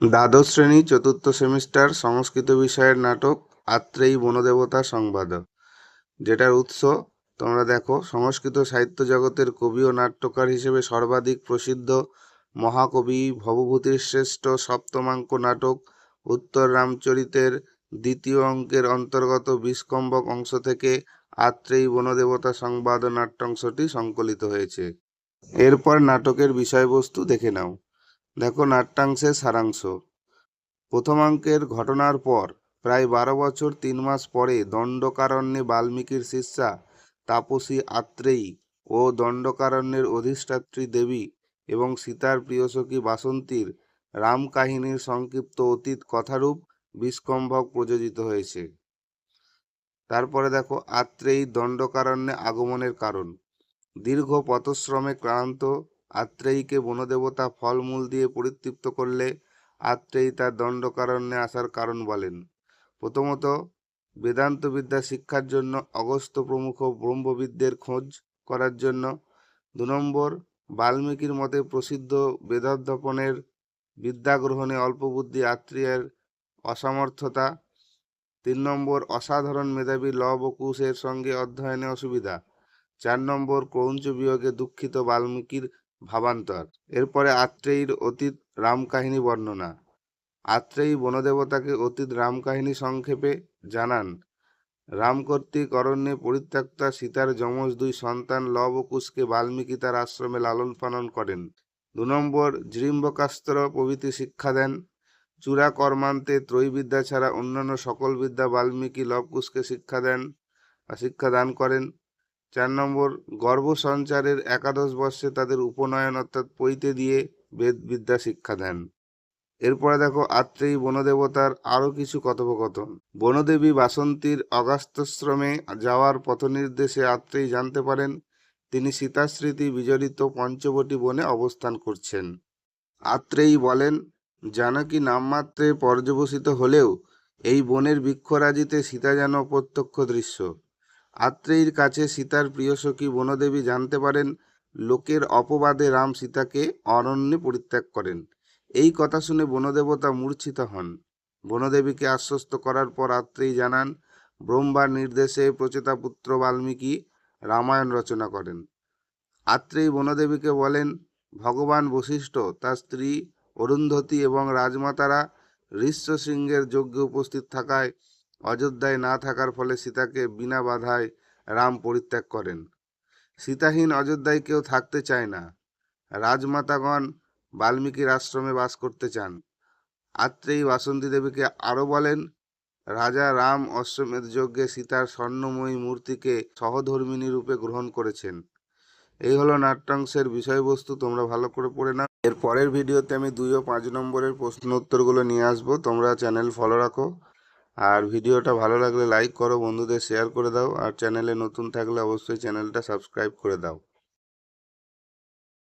দ্বাদশ শ্রেণি, চতুর্থ সেমিস্টার, সংস্কৃত বিষয়ের নাটক, আত্রেয়ী বনদেবতা সংবাদ, যেটার উৎস, তোমরা দেখো, সংস্কৃত সাহিত্য জগতের কবি ও নাট্যকার হিসেবে সর্বাধিক প্রসিদ্ধ মহাকবি, ভবভূতির শ্রেষ্ঠ সপ্তমাঙ্ক নাটক, উত্তর রামচরিতের দ্বিতীয় অঙ্কের অন্তর্গত বিষ্কম্বক অংশ থেকে আত্রেয়ী বনদেবতা সংবাদ নাট্যাংশটি সংকলিত হয়েছে। এরপর নাটকের বিষয়বস্তু দেখে নাও। দেখো নাট্যাংশের সারাংশ। প্রথমাঙ্কের ঘটনার পর প্রায় বারো বছর তিন মাস পরে দণ্ডকারণ্যে বাল্মীকির শিষ্যা তাপসী আত্রেয়ী ও দণ্ডকারণ্যের অধিষ্ঠাত্রী দেবী এবং সীতার প্রিয়সখী বাসন্তীর রাম কাহিনীর সংক্ষিপ্ত অতীত কথারূপ বিষ্কম্ভক প্রযোজিত হয়েছে। তারপরে দেখো আত্রেয়ী দণ্ডকারণ্যে আগমনের কারণ। দীর্ঘ পথশ্রমে ক্লান্ত আত্রেয়ীকে বনদেবতা ফলমূল দিয়ে পরিতৃপ্ত করলে আত্রেয়ী তার দণ্ডকারণ্যে আসার কারণ বলেন। প্রথমত বেদান্ত বিদ্যা শিক্ষার জন্য অগস্ত্য প্রমুখ ব্রহ্মবিদদের খোঁজ করার জন্য। দু নম্বর, বাল্মীকির মতে প্রসিদ্ধ বেদাধ্যাপনের বিদ্যা গ্রহণে অল্প বুদ্ধি আত্রেয়ের অসামর্থতা তিন নম্বর, অসাধারণ মেধাবী লব কুশের সঙ্গে অধ্যয়নে অসুবিধা। চার নম্বর, ক্রৌঞ্চ বিয়োগে দুঃখিত বাল্মীকির ভাবান্তর। এরপরে আত্রেয়ীর অতীত রাম কাহিনী বর্ণনা। আত্রেয়ী বনদেবতাকে অতীত রাম কাহিনী সংক্ষেপে জানান, রাম কর্তৃক অরণ্যে পরিত্যক্তা সীতার যমজ দুই সন্তান লব ও কুশকে বাল্মীকি তার আশ্রমে লালন পালন করেন। দু নম্বর জৃম্বকাস্ত্র প্রভৃতি শিক্ষা দেন। চূড়া কর্মান্তে ত্রয়ীবিদ্যা ছাড়া অন্যান্য সকল বিদ্যা বাল্মীকি লবকুশকে শিক্ষা দেন শিক্ষা দান করেন। চার নম্বর গর্ভ সঞ্চারের একাদশ বর্ষে তাদের উপনয়ন অর্থাৎ পৈতে দিয়ে বেদ বিদ্যা শিক্ষা দেন। এরপরে দেখো, আত্রেয়ী বনদেবতার আরও কিছু কথোপকথন। বনদেবী বাসন্তীর অগাস্তশ্রমে যাওয়ার পথ নির্দেশে আত্রেয়ী জানতে পারেন, তিনি সীতাস্মৃতি বিজড়িত পঞ্চবটি বনে অবস্থান করছেন। আত্রেয়ী বলেন, জানকী নামমাত্রে পর্যবসিত হলেও এই বনের বৃক্ষরাজিতে সীতা যেন প্রত্যক্ষ দৃশ্য। আত্রেয়ীর কাছে সীতার প্রিয় সখী বনদেবী জানতে পারেন, লোকের অপবাদে রাম সীতাকে অরণ্যে পরিত্যাগ করেন। এই কথা শুনে বনদেবতা মূর্ছিত হন। বনদেবীকে আশ্বস্ত করার পর আত্রেয়ী জানান, ব্রহ্মার নির্দেশে প্রচেতাপুত্র বাল্মীকি রামায়ণ রচনা করেন। আত্রেয়ী বনদেবীকে বলেন, ভগবান বশিষ্ঠ, তার স্ত্রী অরুন্ধতী এবং রাজমাতারা ঋষ্যশৃঙ্গের যজ্ঞে উপস্থিত থাকায় অযোধ্যায় না থাকার ফলে সীতাকে বিনা বাধায় রাম পরিত্যাগ করেন। সীতাহীন অযোধ্যায় কেউ থাকতে চায় না। রাজমাতাগণ বাল্মীকির আশ্রমে বাস করতে চান। আত্রেয়ী বাসন্তী দেবীকে আরও বলেন, রাজা রাম অশ্বমেধ যজ্ঞে সীতার স্বর্ণময়ী মূর্তিকে সহধর্মিণী রূপে গ্রহণ করেছেন। এই হলো নাট্যাংশের বিষয়বস্তু, তোমরা ভালো করে পড়ে নাও। এর পরের ভিডিওতে আমি দুই ও পাঁচ নম্বরের প্রশ্ন উত্তরগুলো নিয়ে আসব। তোমরা চ্যানেল ফলো রাখো। আর ভিডিওটা ভালো লাগলে লাইক করো, বন্ধুদের শেয়ার করে দাও, আর চ্যানেলে নতুন থাকলে অবশ্যই চ্যানেলটা সাবস্ক্রাইব করে দাও।